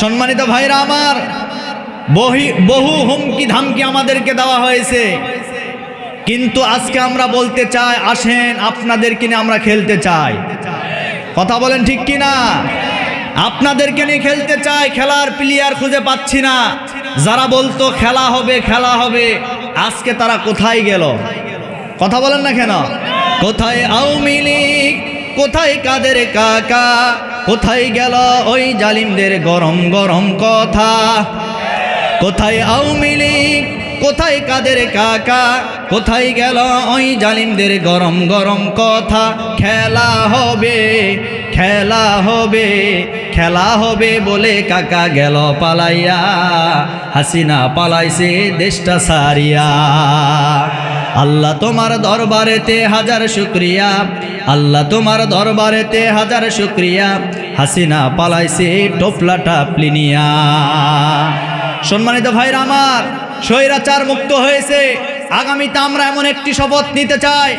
সম্মানিত ভাইরা আমার, বহি, বহু হুমকি ধামকি আমাদেরকে দেওয়া হয়েছে। কিন্তু আজকে আমরা বলতে চাই, আসেন আপনাদেরকে নিয়ে আমরা খেলতে চাই। কথা বলেন ঠিক কি না আপনাদেরকে নিয়ে খেলতে চাই, খেলার প্লেয়ার খুঁজে পাচ্ছি না। যারা বলতো খেলা হবে খেলা হবে, আজকে তারা কোথায় গেল? কথা বলেন না কেন? কোথায় আওয়ামী লীগ? কোথায় কাদের কাকা? কোথায় গেল ওই জালিমদের গরম গরম কথা? কোথায় আওয়ামী লীগ? কোথায় কাদের কাকা? কোথায় গেল ওই জালিমদের গরম গরম কথা? খেলা হবে খেলা হবে খেলা হবে বলে কাকা গেল পালাইয়া। হাসিনা পালাইছে দেশটা সারিয়া। আল্লাহ তোমার দরবারেতে হাজার শুক্রিয়া। আল্লাহ তোমার দরবারেতে হাজার শুক্রিয়া। হাসিনা পালাইছে টোপলাটা প্লিনিয়া সম্মানিত ভাইরা আমার, স্বৈরাচার মুক্ত হয়েছে। আগামীতে আমরা এমন একটি শপথ নিতে চাই।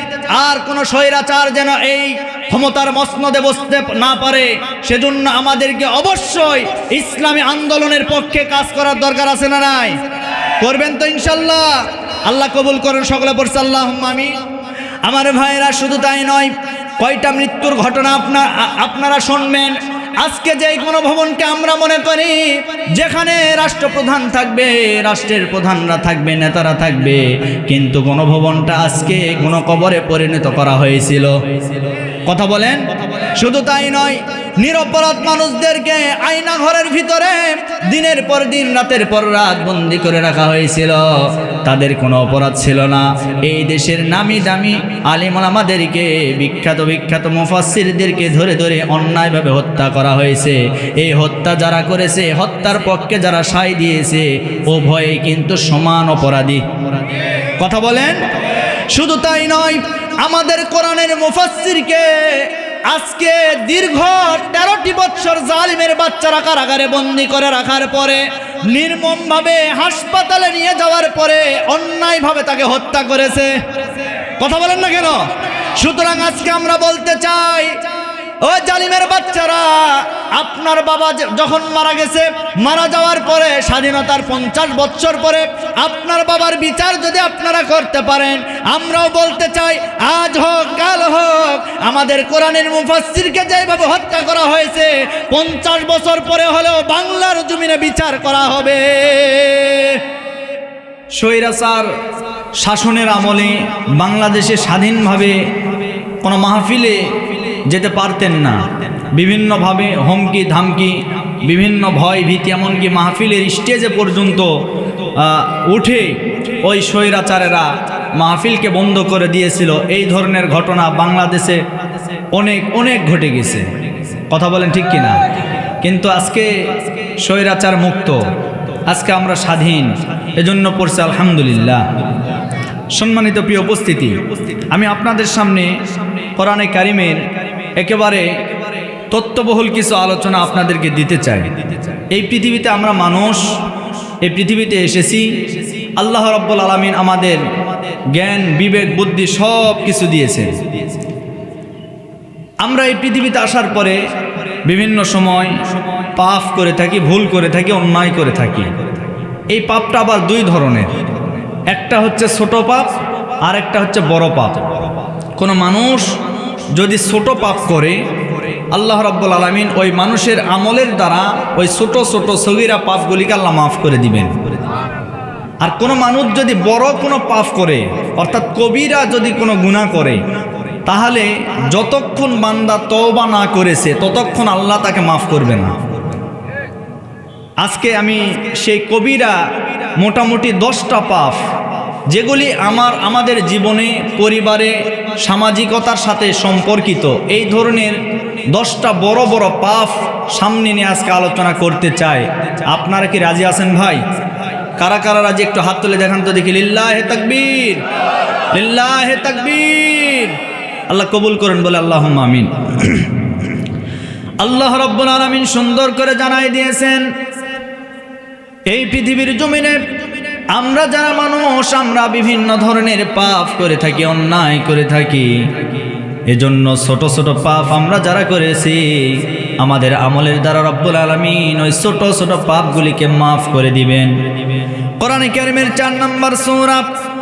আর কোনো স্বৈরাচার যেন এই ক্ষমতার মসনদে বসতে না পারে, সেজন্য আমাদেরকে অবশ্যই ইসলামী আন্দোলনের পক্ষে কাজ করার দরকার আছে না নাই? করবেন তো ইনশাল্লাহ। আল্লাহ কবুল করেন, সকলে পড়ছে আল্লাহ আমি আমার ভাইয়েরা, শুধু তাই নয়, কয়টা মৃত্যুর ঘটনা আপনার আপনারা শুনবেন। আজকে যে গণভবনকে আমরা মনে করি, যেখানে রাষ্ট্রপ্রধান থাকবে, রাষ্ট্রের প্রধানরা থাকবে, নেতারা থাকবে, কিন্তু গণভবনটা আজকে গণকবরে পরিণত করা হয়েছিল। কথা বলেন? শুধু তাই নয় নিরপরাধ মানুষদেরকে আয়না ঘরের ভিতরে দিনের পর দিন, রাতের পর রাত বন্দি করে রাখা হয়েছিল। তাদের কোনো অপরাধ ছিল না। এই দেশের নামি দামি আমাদেরকে বিখ্যাত বিখ্যাত মুফাসিরদেরকে ধরে ধরে অন্যায়ভাবে হত্যা করা হয়েছে। এই হত্যা যারা করেছে, হত্যার পক্ষে যারা সাই দিয়েছে, উভয়ে কিন্তু সমান অপরাধী। কথা বলেন? শুধু তাই নয়, আমাদের কোরআনের মুফাসসিরকে আজকে দীর্ঘ তেরোটি বছর জালিমের বাচ্চারা কারাগারে বন্দি করে রাখার পরে, নির্মমভাবে হাসপাতালে নিয়ে যাওয়ার পরে অন্যায়ভাবে তাকে হত্যা করেছে। কথা বলেন না কেন? সুতরাং আজকে আমরা বলতে চাই ও জালিমের বাচ্চারা, আপনার বাবা যখন মারা গেছে, মারা যাওয়ার পরে, স্বাধীনতার পঞ্চাশ বছর পরে আপনার বাবার বিচার যদি আপনারা করতে পারেন, আমরাও বলতে চাই, আজ হোক, কাল হোক, আমাদের কোরআনের মুফাসসিরকে যেভাবে হত্যা করা হয়েছে, পঞ্চাশ বছর পরে হলেও বাংলার জমিনে বিচার করা হবে। স্বৈরাচার শাসনের আমলে বাংলাদেশে স্বাধীনভাবে কোনো মাহফিলে যেতে পারতেন না। বিভিন্নভাবে হুমকি, ধামকি, বিভিন্ন ভয়, ভীতি, এমনকি মাহফিলের স্টেজে পর্যন্ত উঠে ওই স্বৈরাচারেরা মাহফিলকে বন্ধ করে দিয়েছিল। এই ধরনের ঘটনা বাংলাদেশে অনেক অনেক ঘটে গেছে। কথা বলেন ঠিক কিনা? কিন্তু আজকে স্বৈরাচার মুক্ত। আজকে আমরা স্বাধীন। এজন্য পড়ছে আলহামদুলিল্লাহ। সম্মানিত প্রিয় উপস্থিতি, আমি আপনাদের সামনে কোরআনে কারিমের একেবারে তত্ত্ববহুল কিছু আলোচনা আপনাদেরকে দিতে চাই। এই পৃথিবীতে আমরা মানুষ, এই পৃথিবীতে এসেছি। আল্লাহ রব্বুল আলমিন আমাদের জ্ঞান, বিবেক, বুদ্ধি সব কিছু দিয়েছেন। আমরা এই পৃথিবীতে আসার পরে বিভিন্ন সময় পাপ করে থাকি, ভুল করে থাকি, অন্যায় করে থাকি। এই পাপটা আবার দুই ধরনের। একটা হচ্ছে ছোট পাপ আর একটা হচ্ছে বড় পাপ। কোনো মানুষ যদি ছোট পাপ করে, আল্লাহ রাব্বুল আলমিন ওই মানুষের আমলের দ্বারা ওই ছোট ছোট সগিরা পাপগুলিকে আল্লাহ মাফ করে দিবেন। আর কোনো মানুষ যদি বড় কোনো পাপ করে, অর্থাৎ কবিরা যদি কোনো গুণা করে, তাহলে যতক্ষণ বান্দা তওবা না করেছে, ততক্ষণ আল্লাহ তাকে মাফ করবে না। আজকে আমি সেই কবিরা মোটামুটি দশটা পাপ যেগুলি আমার, আমাদের জীবনে, পরিবারে, সামাজিকতার সাথে সম্পর্কিত। এই ধরনের দশটা বড় বড় পাপ সামনে নিয়ে আজকে আলোচনা করতে চাই। আপনারা কি রাজি আছেন ভাই? কারা কারা রাজি? একটু হাত তুলে দেখান তো দেখি। লিল্লাহ তাকবীর লিল্লাহ তাকবীর। আল্লাহ কবুল করেন, বলে আল্লাহ আমিন। আল্লাহ রব্বুল আলমিন সুন্দর করে জানাই দিয়েছেন, এই পৃথিবীর জমিনে আমরা যারা মানুষ, আমরা বিভিন্ন ধরনের পাপ করে থাকি, অন্যায় করে থাকি। এজন্য ছোট ছোট পাপ আমরা যারা করেছি, আমাদের আমলের দ্বারা রব্বুল আলমিন ওই ছোট ছোট পাপগুলিকে মাফ করে দিবেন। কোরআন কারিমের চার নম্বর সৌরা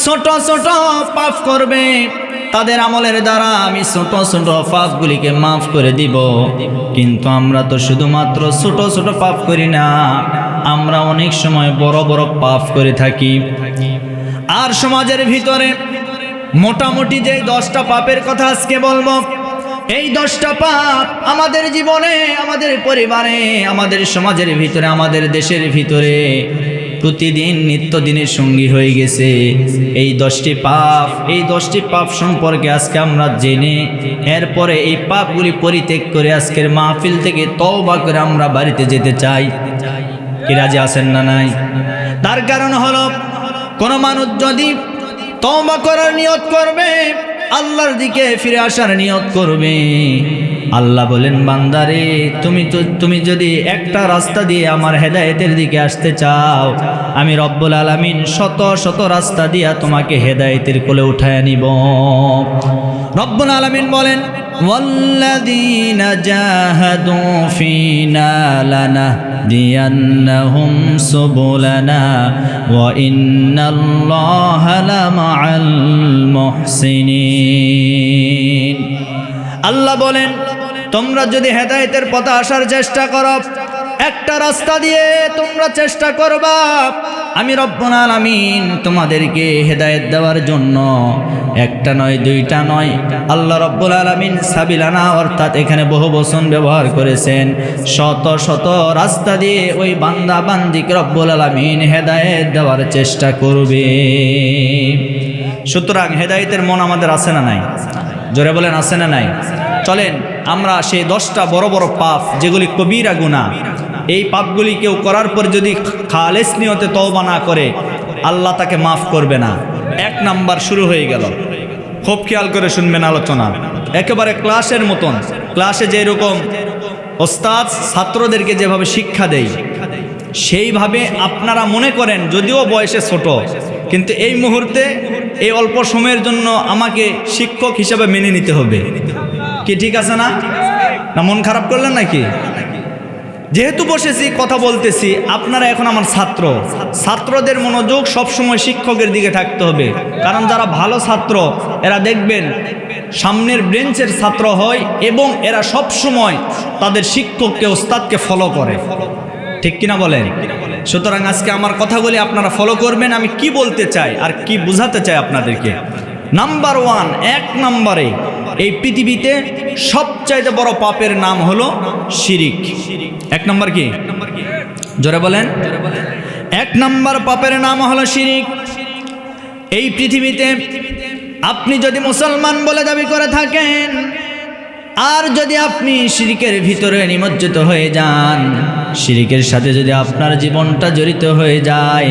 ছোট ছোট পাপ করবে, তাদের আমলের দ্বারা আমি ছোট ছোট পাপগুলিকে মাফ করে দিব। কিন্তু আমরা তো শুধুমাত্র ছোট ছোট পাপ করি না, আমরা অনেক সময় বড় বড় পাপ করে থাকি। আর সমাজের ভিতরে মোটামুটি যে দশটা পাপের কথা আজকে বলব, এই দশটা পাপ আমাদের জীবনে, আমাদের পরিবারে, আমাদের সমাজের ভিতরে, আমাদের দেশের ভিতরে প্রতিদিন নিত্যদিনের সঙ্গী হয়ে গেছে। এই দশটি পাপ, এই দশটি পাপ সম্পর্কে আজকে আমরা জেনে, এরপরে এই পাপগুলি পরিত্যাগ করে আজকের মাহফিল থেকে তওবা করে আমরা বাড়িতে যেতে চাই। কি রাজি আছেন না নাই? তার কারণ হলো, কোনো মানুষ যদি তওবা করার নিয়ত করবে, আল্লাহর দিকে ফিরে আসার নিয়ত করবে। আল্লাহ বলেন বান্দারে তুমি তো তুমি যদি একটা রাস্তা দিয়ে আমার হেদায়েতের দিকে আসতে চাও আমি রব্বুল আলামিন শত শত রাস্তা দিয়া তোমাকে হেদায়েতের কোলে উঠায় নিব রব্বুল আলামিন বলেন والذين جاهدوا فينا لنهدينهم سبلنا وإن الله لمع المحسنين আল্লাহ বলেন তোমরা যদি হেদায়েতের পথে আসার চেষ্টা করো, একটা রাস্তা দিয়ে তোমরা চেষ্টা করবা। আমি রব্বুল আলামিন তোমাদেরকে হেদায়েত দেওয়ার জন্য একটা নয়, দুইটা নয়। আল্লাহ রব্বুল আলামিন সাবিলানা অর্থাৎ এখানে বহু বচন ব্যবহার করেছেন। শত শত রাস্তা দিয়ে ওই বান্দা বান্দিকে রব্বুল আলামিন হেদায়েত দেওয়ার চেষ্টা করবে। সুতরাং হেদায়েতের মন আমাদের আছে না নাই? জোরে বলেন, আছে না নাই? চলেন আমরা সেই দশটা বড় বড় পাপ, যেগুলি কবিরা গুণা, এই পাপগুলি কেউ করার পর যদি খালেস নিয়তে তওবা না করে, আল্লাহ তাকে মাফ করবে না। এক নাম্বার শুরু হয়ে গেল। খুব খেয়াল করে শুনবেন আলোচনা। একেবারে ক্লাসের মতন। ক্লাসে যেরকম ওস্তাদ ছাত্রদেরকে যেভাবে শিক্ষা দেয়, সেইভাবে আপনারা মনে করেন যদিও বয়সে ছোট, কিন্তু এই মুহূর্তে এই অল্প সময়ের জন্য আমাকে শিক্ষক হিসাবে মেনে নিতে হবে। কি ঠিক আছে না? না, মন খারাপ করলেন নাকি? যেহেতু বসেছি, কথা বলতেছি, আপনারা এখন আমার ছাত্র। ছাত্রদের মনোযোগ সবসময় শিক্ষকের দিকে থাকতে হবে। কারণ যারা ভালো ছাত্র, এরা দেখবেন সামনের ব্রেঞ্চের ছাত্র হয় এবং এরা সব সময় তাদের শিক্ষককে, ওস্তাদকে ফলো করে। ঠিক কিনা বলেন? সুতরাং আজকে আমার কথাগুলি আপনারা ফলো করবেন। আমি কি বলতে চাই আর কি বুঝাতে চাই আপনাদেরকে? নাম্বার ওয়ান এক নম্বরে এই পৃথিবীতে সবচাইতে বড় পাপের নাম হলো শিরিক। এক নম্বর কি? জোরে বলেন। এক নম্বর পাপের নাম হলো শিরিক। এই পৃথিবীতে আপনি যদি মুসলমান বলে দাবি করে থাকেন আর যদি আপনি শিরিকের ভিতরে নিমজ্জিত হয়ে যান, শিরিকের সাথে যদি আপনার জীবনটা জড়িত হয়ে যায়,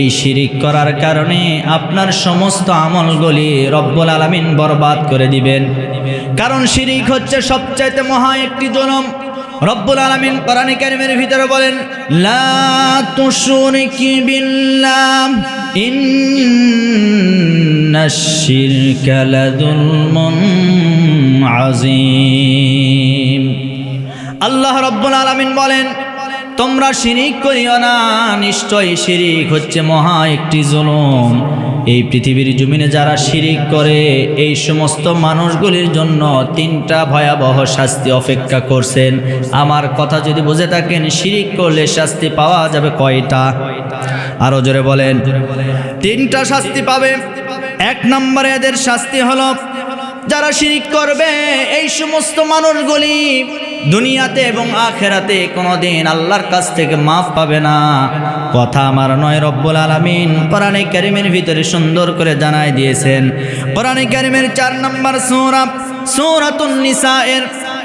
এই শিরিক করার কারণে আপনার সমস্ত আমলগুলি রব্বুল আলামিন বরবাদ করে দিবেন। কারণ শিরিক হচ্ছে সবচাইতে মহা একটি জনম রব্বুল আলামিন কোরআনে কারিমের ভিতরে বলেন, লা তুশরিকি বিল্লাহ ইন্নাশ শিরকা লাযুলমুন আযীম আল্লাহ রব্বুল আলামিন বলেন, তোমরা শিরিক করিও না, নিশ্চয়ই শিরিক হচ্ছে মহা একটি জুলুম। এই পৃথিবীর জমিনে যারা শিরিক করে, এই সমস্ত মানুষগুলির জন্য তিনটা ভয়াবহ শাস্তি অপেক্ষা করছেন। আমার কথা যদি বুঝে থাকেন, শিরিক করলে শাস্তি পাওয়া যাবে কয়টা? আরও জোরে বলেন। তিনটা শাস্তি পাবে। এক নম্বরে এদের শাস্তি হলো, যারা শিরিক করবে, এই সমস্ত মানুষগুলি দুনিয়াতে এবং আখেরাতে কোনোদিন আল্লাহর কাছ থেকে মাফ পাবে না। কথা আমার নয়, রব্বুল আলামিন কোরআনে কারিমের ভিতরে সুন্দর করে জানাই দিয়েছেন। কোরআনে কারিমের চার নম্বর সূরা, সূরাতুন নিসা এর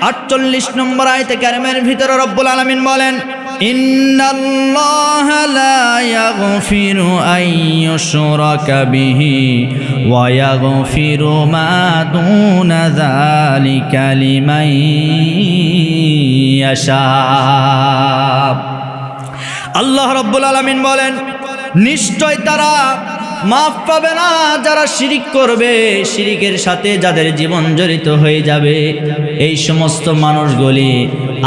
আটচল্লিশ নম্বর আয়তে ক্যারেমের ভিতরে রব্বুল আলমিন বলেন ইন্নাল্লাহ الله لا يغفر أن يشرك به ويغفر মা دون ذلك لمن يشاء الله رب العالمين বলেন নিশ্চয় তারা মাফ পাবে না যারা শিরিক করবে, শিরিকের সাথে যাদের জীবন জড়িত হয়ে যাবে। এই সমস্ত মানুষগুলি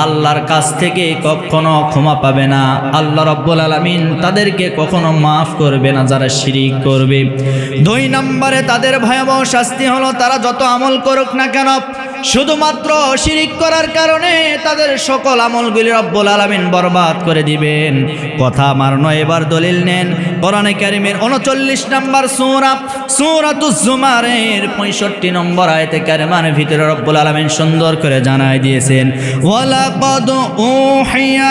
আল্লাহর কাছ থেকে কখনো ক্ষমা পাবে না। আল্লাহ রব্বুল আলমিন তাদেরকে কখনো মাফ করবে না যারা শিরিক করবে। দুই নম্বরে তাদের ভয়াবহ শাস্তি হলো, তারা যত আমল করুক না কেন শুধুমাত্র শিরিক করার কারণে তাদের সকল আমলগুলি রব্বুল আলমিন বরবাদ করে দিবেন। কথা আমার নয়, এবার দলিল নেন। কোরআনে কারিমের উনচল্লিশ নম্বর সুরা সুরাতুজ্জুমারের পঁয়ষট্টি নম্বর আয়তে কারিমার ভিতরে রব্বুল আলমিন সুন্দর করে জানাই দিয়েছেন, ওয়ালাকাদ উহিয়া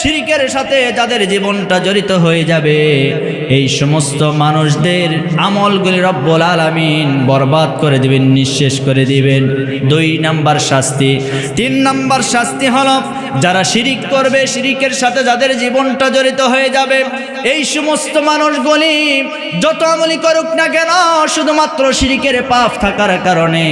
শিরিকের সাথে যাদের জীবনটা জড়িত হয়ে যাবে, এই সমস্ত মানুষদের আমলগুলি রব্বুল আলামিন বরবাদ করে দিবেন, নিঃশেষ করে দিবেন। দুই নাম্বার শাস্তি। তিন নাম্বার শাস্তি হলো, যারা শিরিক করবে, শিরিকের সাথে যাদের জীবনটা জড়িত হয়ে যাবে, এই সমস্ত মানুষগুলি যত আমলি করুক না কেন, শুধুমাত্র শিরিকের পাপ থাকার কারণে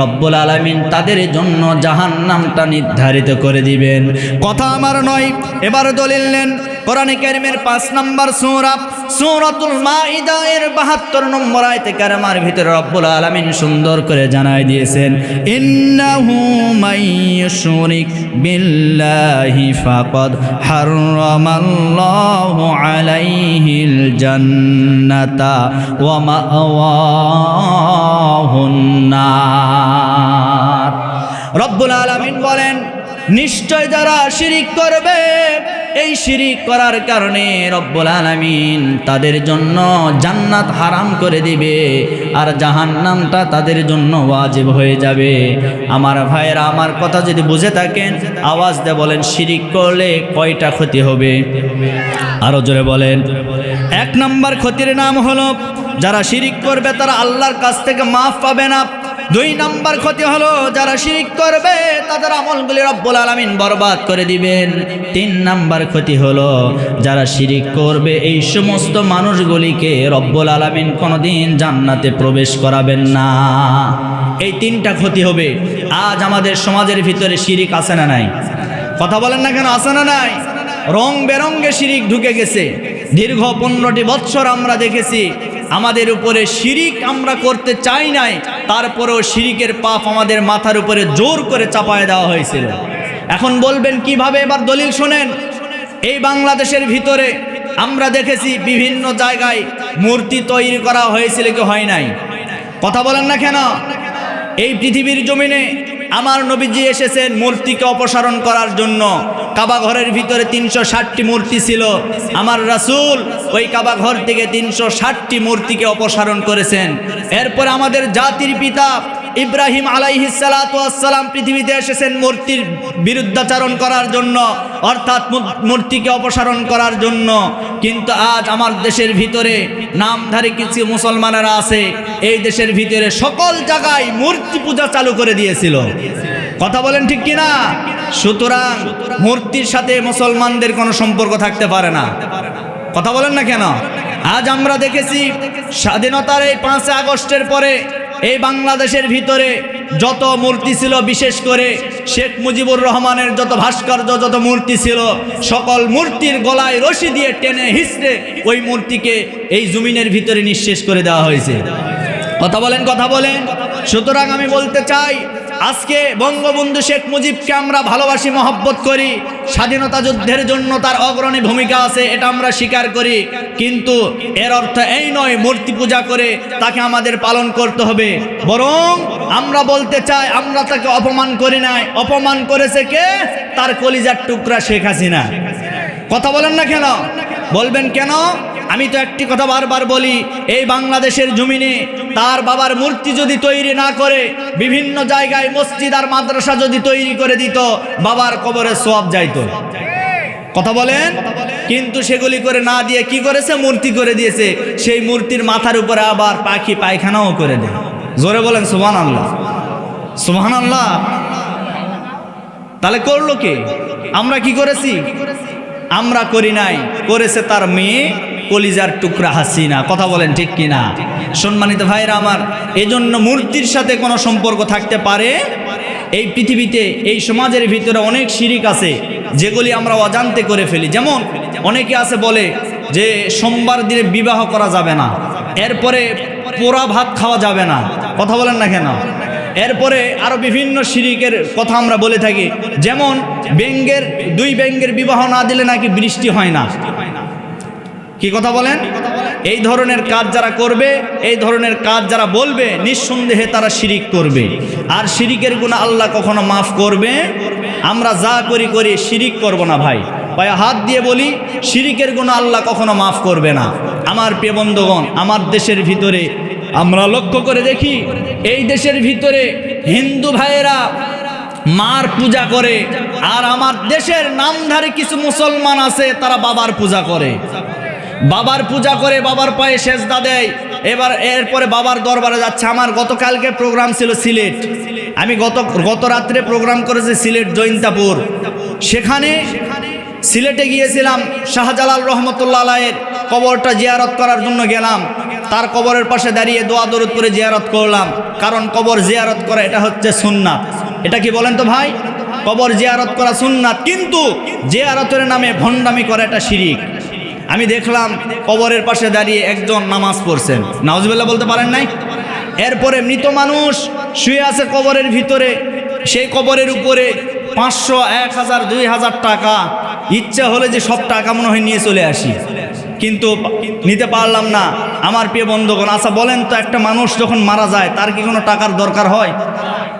রব্বুল আলামিন তাদের জন্য জাহান্নামটা নির্ধারিত করে দিবেন। কথা আমার নয় এবার দলিল নেন, কোরআনে কারিমের পাঁচ নম্বর সূরা, সূরাতুল মাইদা এর 72 নম্বর আয়তে কারিমার ভিতরে রব্বুল আলামিন সুন্দর করে জানাই দিয়েছেন, ইন্নাহু মাইয়ুশরিক বিল্লাহি ফাকাদ হারামাল্লাহু আলাইহিল জান্নাতা ওয়া মাআওয়াহুন নার। রব্বুল আলামিন বলেন নিশ্চয় যারা শিরিক করবে, এই শিরিক করার কারণে রব্বুল আলামিন তাদের জন্য জান্নাত হারাম করে দিবে আর জাহান্নামটা তাদের জন্য ওয়াজিব হয়ে যাবে। আমার ভাইয়েরা, আমার কথা যদি বুঝে থাকেন, আওয়াজ দিয়ে বলেন, শিরিক করলে কয়টা ক্ষতি হবে? আরও জোরে বলেন। এক নম্বর ক্ষতির নাম হলো, যারা শিরিক করবে তারা আল্লাহর কাছ থেকে মাফ পাবে না। দুই নাম্বার ক্ষতি হলো, যারা শিরিক করবে, তাদের আমলগুলি রব্বুল আলামিন বরবাদ করে দিবেন। তিন নাম্বার ক্ষতি হলো, যারা শিরিক করবে, এই সমস্ত মানুষগুলিকে রব্বুল আলামিন কোনোদিন জান্নাতে প্রবেশ করাবেন না। এই তিনটা ক্ষতি হবে। আজ আমাদের সমাজের ভিতরে শিরিক আছে না নাই? কথা বলেন না কেন, আছে না নাই? রং বেরঙ্গে শিরিক ঢুকে গেছে। দীর্ঘ পনেরোটি বৎসর আমরা দেখেছি, আমাদের উপরে শিরিক আমরা করতে চাই নাই। তারপরেও শিরিকের পাপ আমাদের মাথার উপরে জোর করে চাপায় দেওয়া হয়েছিল। এখন বলবেন, কীভাবে? এবার দলিল শোনেন। এই বাংলাদেশের ভিতরে আমরা দেখেছি বিভিন্ন জায়গায় মূর্তি তৈরি করা হয়েছিল কি হয় নাই। কথা বলেন না কেন? এই পৃথিবীর জমিনে আমার নবীজি এসেছেন মূর্তিকে অপসারণ করার জন্য। কাবা ঘরের ভিতরে তিনশো ষাটটি মূর্তি ছিল। আমার রাসুল ওই কাবা ঘর থেকে তিনশো ষাটটি মূর্তিকে অপসারণ করেছেন। এরপর আমাদের জাতির পিতা ইব্রাহিম আলাইহিসালাম পৃথিবীতে এসেছেন মূর্তির বিরুদ্ধাচারণ করার জন্য, অর্থাৎ মূর্তিকে অপসারণ করার জন্য। কিন্তু আজ আমার দেশের ভিতরে নামধারী কিছু মুসলমানেরা আছে, এই দেশের ভিতরে সকল জায়গায় মূর্তি পূজা চালু করে দিয়েছিল। কথা বলেন ঠিক কিনা? সুতরাং মূর্তির সাথে মুসলমানদের কোনো সম্পর্ক থাকতে পারে না। কথা বলেন না কেন? আজ আমরা দেখেছি স্বাধীনতার এই পাঁচই আগস্টের পরে এই বাংলাদেশের ভিতরে যত মূর্তি ছিল, বিশেষ করে শেখ মুজিবুর রহমানের যত ভাস্কর্য, যত মূর্তি ছিল, সকল মূর্তির গলায় রশি দিয়ে টেনে হিসড়ে ওই মূর্তিকে এই জমিনের ভিতরে নিঃশেষ করে দেওয়া হয়েছে। কথা বলেন কথা বলেন। সুতরাং আমি বলতে চাই আজকে বঙ্গবন্ধু শেখ মুজিবকে আমরা ভালোবাসি, মহব্বত করি। স্বাধীনতা যুদ্ধের জন্য তার অগ্রণী ভূমিকা আছে, এটা আমরা স্বীকার করি। কিন্তু এর অর্থ এই নয়, মূর্তি পূজা করে তাকে আমাদের পালন করতে হবে। বরং আমরা বলতে চাই, আমরা তাকে অপমান করি নাই। অপমান করেছে কে? তার কলিজার টুকরা শেখ হাসিনা। কথা বলেন না কেন? বলবেন কেন? আমি তো একটি কথা বারবার বলি, এই বাংলাদেশের জমিনে তার বাবার মূর্তি যদি তৈরি না করে, বিভিন্ন জায়গায় মসজিদ আর মাদ্রাসা যদি তৈরি করে দিত, বাবার কবরে সোয়াব যাইত। কথা বলেন? কিন্তু সেগুলি করে না দিয়ে কি করেছে? মূর্তি করে দিয়েছে। সেই মূর্তির মাথার উপরে আবার পাখি পায়খানাও করে দেয়। জোরে বলেন সুবহান আল্লাহ সুবহান আল্লাহ তাহলে করল কে? আমরা কি করেছি? আমরা করি নাই। করেছে তার মেয়ে কলিজার টুকরা হাসিনা। কথা বলেন ঠিক কিনা? সম্মানিত ভাইরা আমার, এজন্য মূর্তির সাথে কোনো সম্পর্ক থাকতে পারে? এই পৃথিবীতে, এই সমাজের ভিতরে অনেক শিরিক আছে, যেগুলি আমরা অজান্তে করে ফেলি। যেমন, অনেকে আছে বলে যে সোমবার দিনে বিবাহ করা যাবে না, এরপরে পোড়া ভাত খাওয়া যাবে না। কথা বলেন না কেন? এরপরে আরও বিভিন্ন শিরিকের কথা আমরা বলে থাকি। যেমন, ব্যঙ্গের, দুই ব্যঙ্গের বিবাহ না দিলে নাকি বৃষ্টি হয় না। কি কথা বলেন? এই ধরনের কাজ যারা করবে, এই ধরনের কাজ যারা বলবে, নিঃসন্দেহে তারা শিরিক করবে। আর শিরিকের গুণা আল্লাহ কখনো মাফ করবে। আমরা যা করি করি, শিরিক করব না ভাই। পায়ে হাত দিয়ে বলি, শিরিকের গুণা আল্লাহ কখনো মাফ করবে না। আমার প্রিয় বন্ধুগণ, আমার দেশের ভিতরে, আমরা লক্ষ্য করে দেখি, এই দেশের ভিতরে হিন্দু ভাইয়েরা মার পূজা করে, আর আমার দেশের নামধারী কিছু মুসলমান আছে, তারা বাবার পূজা করে। বাবার পূজা করে বাবার পায়ে সেজদা দেয়। এবার এরপরে বাবার দরবারে যাচ্ছে। আমার গতকালকে প্রোগ্রাম ছিল সিলেট। আমি গত গত রাত্রে প্রোগ্রাম করেছি সিলেট জৈন্তাপুর। সেখানে সিলেটে গিয়েছিলাম শাহজালাল রহমতুল্লাহ আলাইয়ের কবরটা জিয়ারত করার জন্য গেলাম। তার কবরের পাশে দাঁড়িয়ে দোয়া দরুদ করে জিয়ারত করলাম। কারণ কবর জিয়ারত করা এটা হচ্ছে সুন্নাত। এটা কি বলেন তো ভাই? কবর জিয়ারত করা সুন্নাত। কিন্তু জিয়ারতের নামে ভণ্ডামি করা এটা শিরিক। আমি দেখলাম কবরের পাশে দাঁড়িয়ে একজন নামাজ পড়ছেন। নাউজবেল্লা বলতে পারেন নাই? এরপরে মৃত মানুষ শুয়ে আছে কবরের ভিতরে। সেই কবরের উপরে পাঁচশো, এক হাজার, দুই হাজার টাকা। ইচ্ছা হলে যে সব টাকা মনে হয় নিয়ে চলে আসি। কিন্তু নিতে পারলাম না। আমার প্রিয় বন্ধুগণ আচ্ছা বলেন তো, একটা মানুষ যখন মারা যায়, তার কি কোনো টাকার দরকার হয়?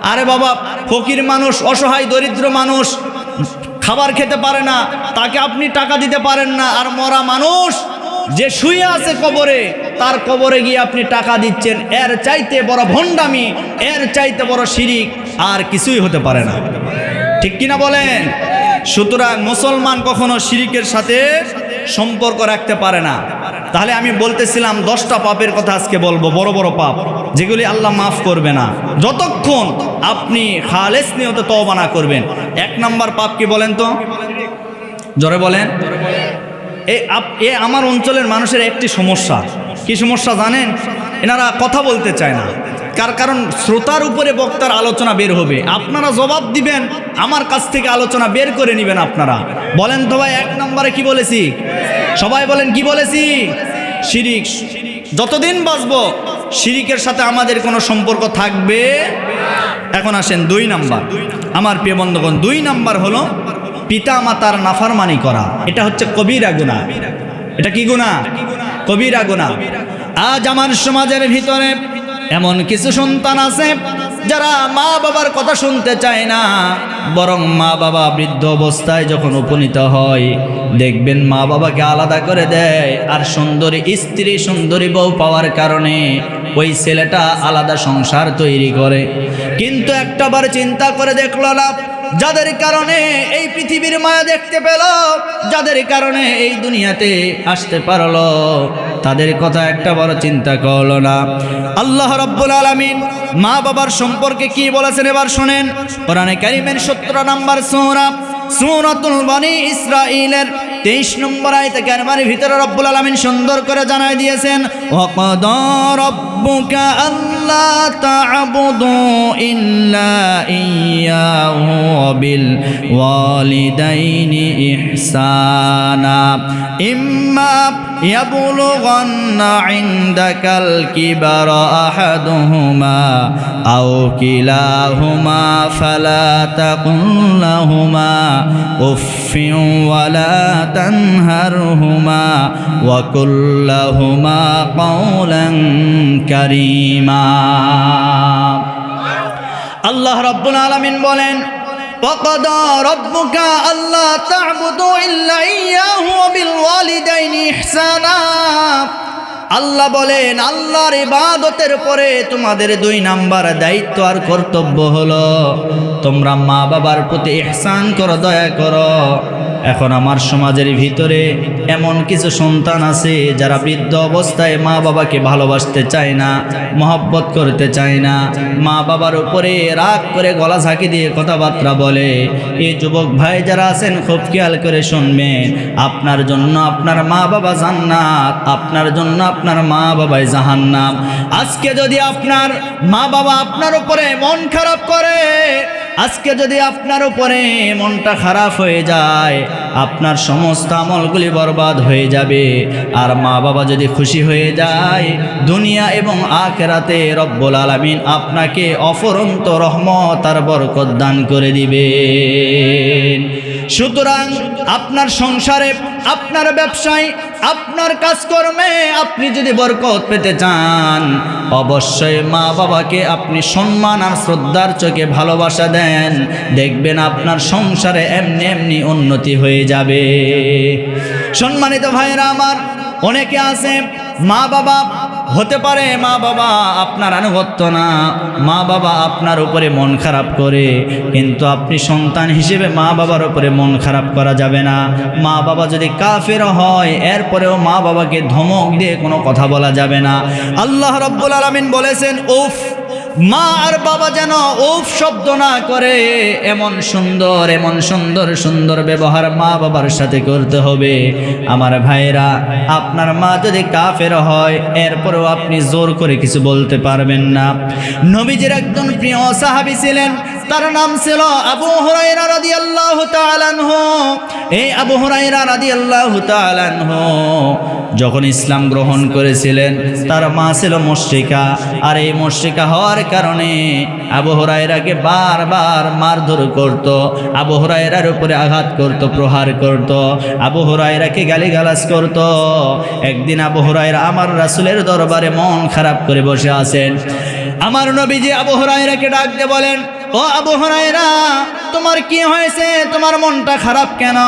আরে বাবা, ফকির মানুষ, অসহায়, দরিদ্র মানুষ খাবার খেতে পারে না, তাকে আপনি টাকা দিতে পারেন না। আর মরা মানুষ যে শুয়ে আছে কবরে, তার কবরে গিয়ে আপনি টাকা দিচ্ছেন। এর চাইতে বড় ভণ্ডামি, এর চাইতে বড় শিরিক আর কিছুই হতে পারে না। ঠিক কিনা বলেন? সুতরাং মুসলমান কখনো শিরিকের সাথে সম্পর্ক রাখতে পারে না। তাহলে আমি বলতেছিলাম দশটা পাপের কথা আজকে বলব, বড় বড় পাপ, যেগুলি আল্লাহ মাফ করবে না। যতক্ষণ আপনি খালেস নিয়ত তওবানা করবেন, এক নম্বর পাপ কি বলেন তো? জোরে বলেন। এ আপ- এ আমার অঞ্চলের মানুষের একটি সমস্যা। কি সমস্যা জানেন? এনারা কথা বলতে চায় না। কার কারণ শ্রোতার উপরে বক্তার আলোচনা বের হবে। আপনারা জবাব দিবেন, আমার কাছ থেকে আলোচনা বের করে নেবেন আপনারা। বলেন তো ভাই, এক নম্বরে কি বলেছি? সবাই বলেন, কি বলেছি? শিরিক। যতদিন বাঁচবো, শিরিকের সাথে আমাদের কোনো সম্পর্ক থাকবে এখন আসেন দুই নাম্বার। আমার প্রিয় বন্ধুগণ, দুই নাম্বার হলো পিতা মাতার নাফারমানি করা। এটা হচ্ছে কবিরা গুণা এটা কি গুণা কবিরা গুণা আজ আমার সমাজের ভিতরে এমন কিছু সন্তান আছে যারা মা বাবার কথা শুনতে চায় না, বরং মা বাবা বৃদ্ধ অবস্থায় যখন উপনীত হয়, দেখবেন মা বাবাকে আলাদা করে দেয়, আর সুন্দরী স্ত্রী, সুন্দরী বউ পাওয়ার কারণে ওই ছেলেটা আলাদা সংসার তৈরি করে। কিন্তু একটাবার চিন্তা করে দেখল না যাদের কারণে এই পৃথিবীর মায়া দেখতে পেল, যাদের কারণে এই দুনিয়াতে আসতে পারল, তাদের কথা একটা বড় চিন্তা করল না। আল্লাহ রব্বুল আলমিন মা বাবার সম্পর্কে কি বলেছেন এবার শোনেন। কোরআনে কারিমের সতেরো নাম্বার সৌরা, সুরাতুল বনি ইসরাইলের তেইশ নম্বর আয় আয়তে আর ভিতরে রব্বুল আলমিন সুন্দর করে জানাই দিয়েছেন ইমা রব্বুকা আল্লা তা'বুদু ইল্লা ওয়ালিদাইনি يبلغن عندك الكبر أحدهما أو كلاهما فلا تقل لهما أف ولا تنهرهما وقل لهما قولا كريما الله رب العالمين بولين وقضى ربك ألا تعبدوا إلا إياه وبالوالدين إحسانا আল্লাহ বলেন আল্লাহর ইবাদতের পরে তোমাদের দুই নাম্বার দায়িত্ব আর কর্তব্য হলো তোমরা মা বাবার প্রতি ইহসান করো দয়া করো এখন আমার সমাজের ভিতরে এমন কিছু সন্তান আছে যারা বৃদ্ধ অবস্থায় মা বাবাকে ভালোবাসতে চায় না, মহব্বত করতে চায় না। মা বাবার উপরে রাগ করে গলা ঝাঁকি দিয়ে কথাবার্তা বলে। এই যুবক ভাই যারা আছেন, খুব খেয়াল করে শুনবেন, আপনার জন্য আপনার মা বাবা জান্নাত, আপনার জন্য আপনার মা বাবাই জাহান্নাম। আজকে যদি আপনার মা বাবা আপনার উপরে মন খারাপ করে আজকে যদি আপনার উপরে মনটা খারাপ হয়ে যায়, আপনার সমস্ত আমলগুলি বরবাদ হয়ে যাবে। আর মা বাবা যদি খুশি হয়ে যায়, দুনিয়া এবং আখেরাতে রব্বুল আলামিন আপনাকে অফরন্ত রহমত আর বরকত দান করে দিবে সুতরাং আপনার সংসারে, আপনার ব্যবসায়, আপনার কাজকর্মে আপনি যদি বরকত পেতে চান অবশ্যই মা বাবাকে আপনি সম্মান আর শ্রদ্ধার চোখে ভালোবাসা দেন। দেখবেন আপনার সংসারে এমনি এমনি উন্নতি হয়ে যাবে। সম্মানিত ভাইরা আমার, অনেকে আছে মা বাবা হতে পারে মা বাবা আপনার আনুগত্য না, মা বাবা আপনার উপরে মন খারাপ করে, কিন্তু আপনি সন্তান হিসেবে মা বাবার উপরে মন খারাপ করা যাবে না। মা বাবা যদি কাফের হয়, এরপরেও মা বাবাকে ধমক দিয়ে কোনো কথা বলা যাবে না। আল্লাহ রব্বুল আলমিন বলেছেন, উফ মা আর বাবা যেন ওফ শব্দ না করে, এমন সুন্দর এমন সুন্দর সুন্দর ব্যবহার মা বাবার সাথে করতে হবে। আমার ভাইরা আপনার মা যদি কাফের হয়, এরপরেও আপনি জোর করে কিছু বলতে পারবেন না। নবীজির একজন প্রিয় সাহাবি ছিলেন তার নাম ছিল আবু হুরাইরা রাদিয়াল্লাহু তাআলা আনহু। এই আবু হুরাইরা রাদিয়াল্লাহু তাআলা আনহু, যখন ইসলাম গ্রহণ করেছিলেন, তার মা ছিল মুশরিকা। আর এই মুশরিকা হওয়ার কারণে আবু হুরাইরাকে বারবার মারধর করত, আবু হুরাইরার উপরে আঘাত করত, প্রহার করত, আবু হুরাইরাকে গালিগালাজ করত। একদিন আবু হুরাইরা আমার রাসুলের দরবারে মন খারাপ করে বসে আছেন। আমার নবীজি আবু হুরাইরাকে ডাক দিয়ে বলেন ও আবু হরাইরা তোমার কি হয়েছে? তোমার মনটা খারাপ কেন?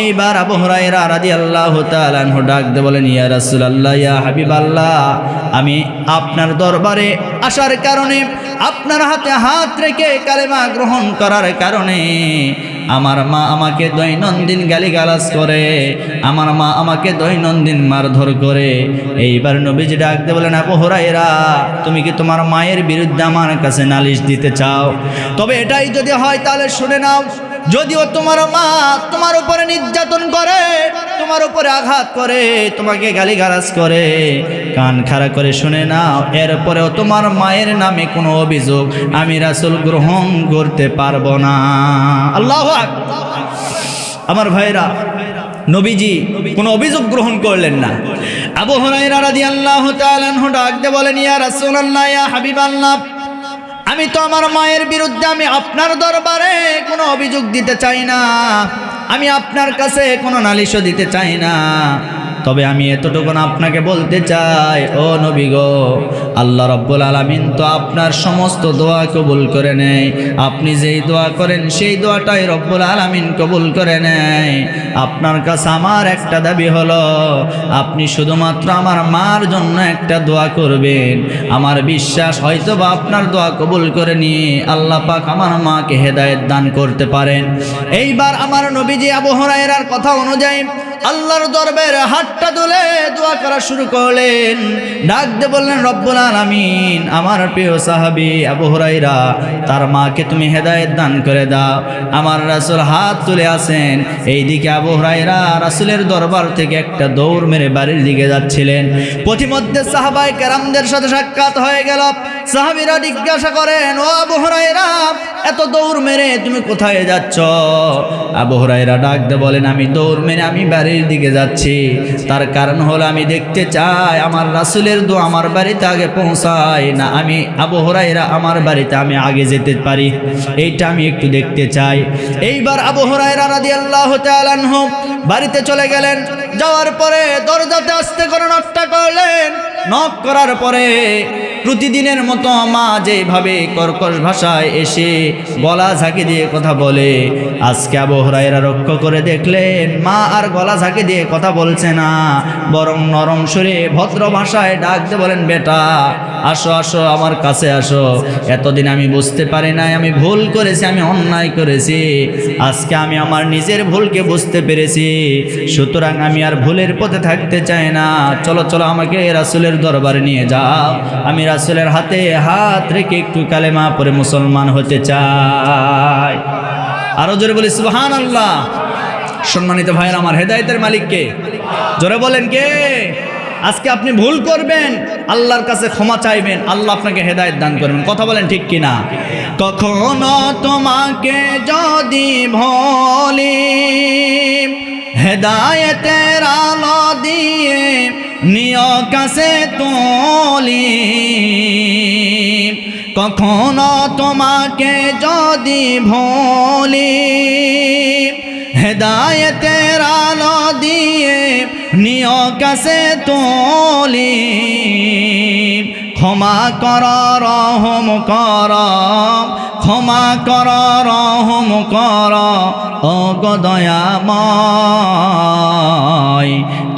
এইবার আবু হরাইরা রাজি আল্লাহ তালু ডাক দে বলেন, ইয়া রাসুল আল্লাহ ইয়া হাবিব আল্লাহ আমি আপনার দরবারে আসার কারণে, আপনার হাতে হাত রেখে কালেমা গ্রহণ করার কারণে আমার মা আমাকে দৈনন্দিন গালিগালাজ করে, আমার মা আমাকে দৈনন্দিন মারধর করে। এইবার নবীজি ডাকতে বলেন আপু হুরাইরা তুমি কি তোমার মায়ের বিরুদ্ধে আমার কাছে নালিশ দিতে চাও? তবে এটাই যদি হয়, তাহলে শুনে নাও যদিও তোমার মা তোমার উপরে নির্যাতন করে, তোমার উপরে আঘাত করে, তোমাকে গালিগালাজ করে, কান খাড়া করে শুনে নাও। এরপরেও তোমার মায়ের নামে কোনো অভিযোগ আমি রাসুল গ্রহণ করতে পারব না। আল্লাহ আমার ভাইরা, নবীজি কোনো অভিযোগ গ্রহণ করলেন না। আবু হুরায়রা রাদিয়াল্লাহু তাআলা ডাক দিয়ে বলেন, ইয়া রাসূলুল্লাহ, ইয়া হাবিবাল্লাহ আমি তো আমার মায়ের বিরুদ্ধে, আমি আপনার দরবারে কোনো অভিযোগ দিতে চাই না। আমি আপনার কাছে কোনো নালিশও দিতে চাই না। তবে আমি এতটুকুন আপনাকে বলতে চাই, ও নবী গো, আল্লাহ রব্বুল আলমিন তো আপনার সমস্ত দোয়া কবুল করে নেয়। আপনি যেই দোয়া করেন, সেই দোয়াটাই রব্বুল আলমিন কবুল করে নেয়। আপনার কাছে আমার একটা দাবি হলো, আপনি শুধুমাত্র আমার মার জন্য একটা দোয়া করবেন। আমার বিশ্বাস হয়তো বা আপনার দোয়া কবুল করে নিয়ে আল্লাহ পাক আমার মাকে হেদায়েত দান করতে পারেন। এইবার আমার নবীজি আবু হুরায়রার কথা অনুযায়ী আল্লাহর দরবারে হাতটা তুলে দোয়া করা শুরু করলেন। ডাক দিয়ে বললেন, রব্বুল আলামিন, আমার প্রিয় সাহাবী আবু হুরাইরা তার মাকে তুমি হেদায়েত দান করে দাও। আমার রাসূল হাত তুলে আছেন। এইদিকে আবু হুরাইরা রাসূলের দরবার থেকে একটা দৌড় মেরে বাড়ির দিকে যাচ্ছিলেন। পথিমধ্যে সাহাবাই কেরামদের সাথে সাক্ষাৎ হয়ে গেল। সাহাবীরা জিজ্ঞাসা করেন, ও আবু হুরাইরা এত দৌড় মেরে তুমি কোথায় যাচ্ছ? আবু হুরাইরা ডাক দিয়ে বলেন, আমি দৌড় মেরে আমি বাড়ির দিকে যাচ্ছি। তার কারণ হলো আমি দেখতে চাই, আমার রাসুলের দো আমার বাড়িতে আগে পৌঁছায়, না আমি আবু হুরাইরা আমার বাড়িতে আমি আগে যেতে পারি। এইটা আমি একটু দেখতে চাই। এইবার আবু হুরাইরা রাদিয়াল্লাহু তাআলা আনহু বাড়িতে চলে গেলেন। যাওয়ার পরে দরজাতে আসতে করে নকটা করলেন। নক করার পরে প্রতিদিনের মতো মা যেভাবে কর্কশ ভাষায় এসে গলা ঝাঁকি দিয়ে কথা বলে, আজকে আবু হুরায়রা রক্ষ করে দেখলেন মা আর গলা ঝাঁকি দিয়ে কথা বলছে না, বরং নরম সুরে ভদ্র ভাষায় ডাকতে বলেন, বেটা, আসো আসো, আমার কাছে আসো। এতদিন আমি বুঝতে পারি নাই, আমি ভুল করেছি, আমি অন্যায় করেছি। আজকে আমি আমার নিজের ভুলকে বুঝতে পেরেছি। সুতরাং আমি আর ভুলের পথে থাকতে চাই না। চলো চলো আমাকে রাসুলের দরবারে নিয়ে যাও। আমি রাসুলের হাতে হাত রেখে একটু কালেমা পরে মুসলমান হতে চায়। আরও জোরে বলি সুবহান আল্লাহ সম্মানিত ভাইয়ের, আমার হেদায়েতের মালিককে জোরে বলেন কে? আজকে আপনি ভুল করবেন, আল্লাহর কাছে ক্ষমা চাইবেন, আল্লাহ আপনাকে হেদায়েত দান করবেন। কথা বলেন ঠিক কিনা? কখনো তোমাকে যদি ভলি হেদায়েতের আলো দিয়ে নিয় কাছে তোলি। কখনো তোমাকে যদি ভলি, হেদায়েতের আলো দিয়ে নিয় কাছে তোলি। ক্ষমা কর, রহম কর, ক্ষমা কর, রহম কর ও গদয়াময়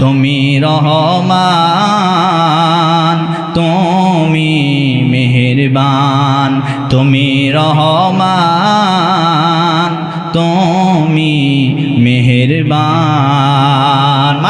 তুমি রহমান তুমি মেহেরবান তুমি রহমান তুমি মেহেরবান।